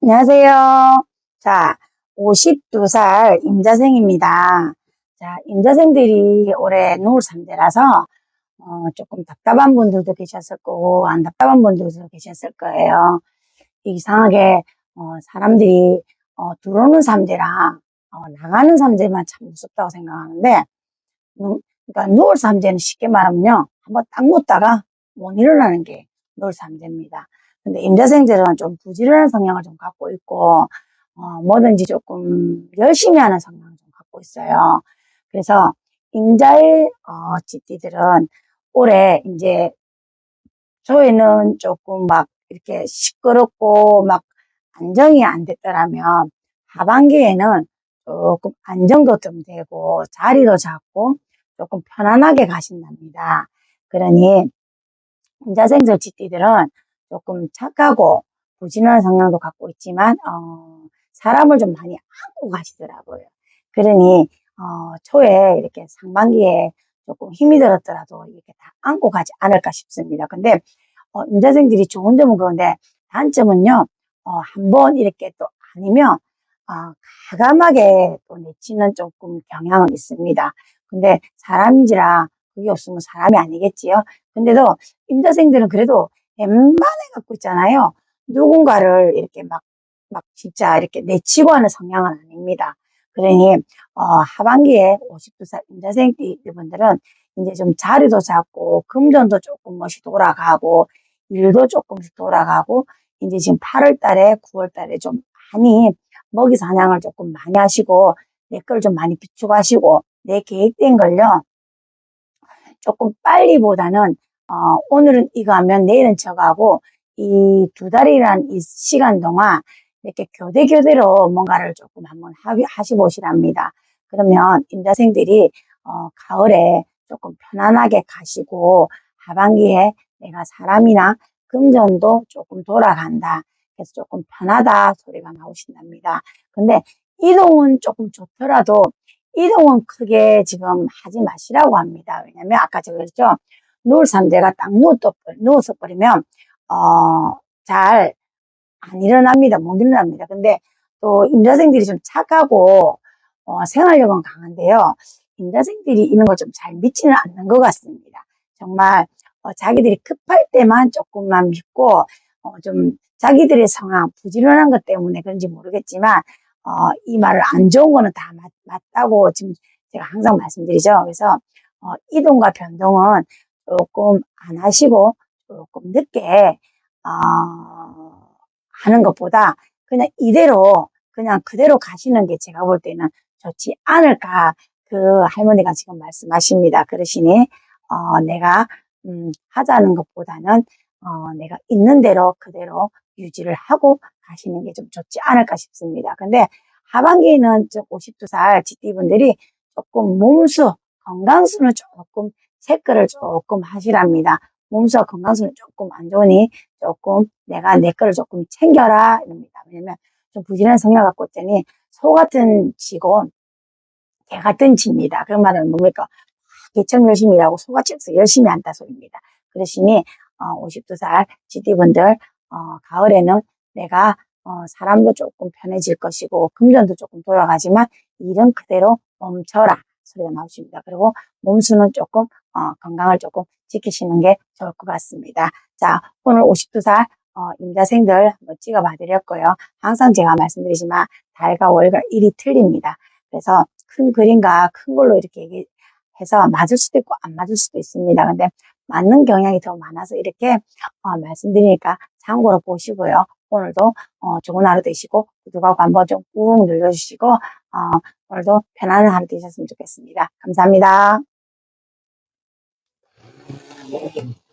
안녕하세요. 자, 52살 임자생입니다. 자, 임자생들이 올해 누울 3대라서 어, 조금 답답한 분들도 계셨을 거고 안 답답한 분들도 계셨을 거예요. 이상하게 어, 사람들이 어, 들어오는 3대랑 어, 나가는 3대만 참 무섭다고 생각하는데 누, 그러니까 누울 3대는 쉽게 말하면요. 한번 딱 눕다가 못 일어나는 게 누울 3대입니다. 근데 임자생들은 좀 부지런한 성향을 좀 갖고 있고 어, 뭐든지 조금 열심히 하는 성향을 좀 갖고 있어요. 그래서 임자의 어, 집디들은 올해 이제 저희는 조금 막 이렇게 시끄럽고 막 안정이 안 됐더라면 하반기에는 조금 안정도 좀 되고 자리도 잡고 조금 편안하게 가신답니다. 그러니 임자생들 집디들은 조금 착하고 부지런한 성향도 갖고 있지만 어, 사람을 좀 많이 안고 가시더라고요. 그러니 어, 초에 이렇게 상반기에 조금 힘이 들었더라도 이렇게 다 안고 가지 않을까 싶습니다. 근데 어, 임자생들이 좋은 점은 그런데 단점은요. 어, 한번 이렇게 또 아니면 어, 가감하게 또 내치는 조금 경향은 있습니다. 근데 사람인지라 그게 없으면 사람이 아니겠지요. 근데도 임자생들은 그래도 웬만해 갖고 있잖아요. 누군가를 이렇게 막, 막 진짜 이렇게 내치고 하는 성향은 아닙니다. 그러니, 어, 하반기에 52살 임자생 분들은 이제 좀 자리도 잡고, 금전도 조금 멋이 돌아가고, 일도 조금씩 돌아가고, 이제 지금 8월 달에, 9월 달에 좀 많이 먹이 사냥을 조금 많이 하시고, 내 걸 좀 많이 비축하시고, 내 계획된 걸요, 조금 빨리보다는 어, 오늘은 이거 하면 내일은 저거 하고 이 두 달이란 이 시간 동안 이렇게 교대 교대로 뭔가를 조금 한번 하시보시랍니다. 그러면 임자생들이 어, 가을에 조금 편안하게 가시고 하반기에 내가 사람이나 금전도 조금 돌아간다. 그래서 조금 편하다 소리가 나오신답니다. 근데 이동은 조금 좋더라도 이동은 크게 지금 하지 마시라고 합니다. 왜냐면 아까 제가 그랬죠. 누울 상대가 딱 누웠어, 누워서 버리면, 어, 잘 안 일어납니다. 못 일어납니다. 근데 또 임자생들이 좀 착하고, 어, 생활력은 강한데요. 임자생들이 이런 걸 좀 잘 믿지는 않는 것 같습니다. 정말, 어, 자기들이 급할 때만 조금만 믿고, 어, 좀 자기들의 상황, 부지런한 것 때문에 그런지 모르겠지만, 어, 이 말을 안 좋은 거는 다 맞, 맞다고 지금 제가 항상 말씀드리죠. 그래서, 어, 이동과 변동은 조금 안 하시고 조금 늦게 어, 하는 것보다 그냥 이대로 그냥 그대로 가시는 게 제가 볼 때는 좋지 않을까 그 할머니가 지금 말씀하십니다. 그러시니 어, 내가 음, 하자는 것보다는 어, 내가 있는 대로 그대로 유지를 하고 가시는 게 좀 좋지 않을까 싶습니다. 근데 하반기에는 52살 GT분들이 조금 몸수, 건강수는 조금 체크를 조금 하시랍니다. 몸소 건강수는 조금 안 좋으니 조금 내가 내 거를 조금 챙겨라 이럽니다. 왜냐면 좀 부지런한 성향 갖고 있더니 소 같은 지고 개 같은 집니다. 그 말은 뭡니까? 개척 열심히 일하고 소같이 해서 열심히 한다 소리입니다. 그러시니 어, 52살 GT분들 어, 가을에는 내가 어, 사람도 조금 편해질 것이고 금전도 조금 돌아가지만 일은 그대로 멈춰라 소리가 나오십니다. 그리고 몸수는 조금 어, 건강을 조금 지키시는 게 좋을 것 같습니다. 자, 오늘 52살 어, 임자생들 한번 찍어봐 드렸고요. 항상 제가 말씀드리지만 달과 월과 일이 틀립니다. 그래서 큰 그림과 큰 걸로 이렇게 얘기해서 맞을 수도 있고 안 맞을 수도 있습니다. 근데 맞는 경향이 더 많아서 이렇게 어, 말씀드리니까 참고로 보시고요. 오늘도 어, 좋은 하루 되시고 구독하고 한번 좀 꾹 눌러주시고 어, 오늘도 편안한 하루 되셨으면 좋겠습니다. 감사합니다. Thank you.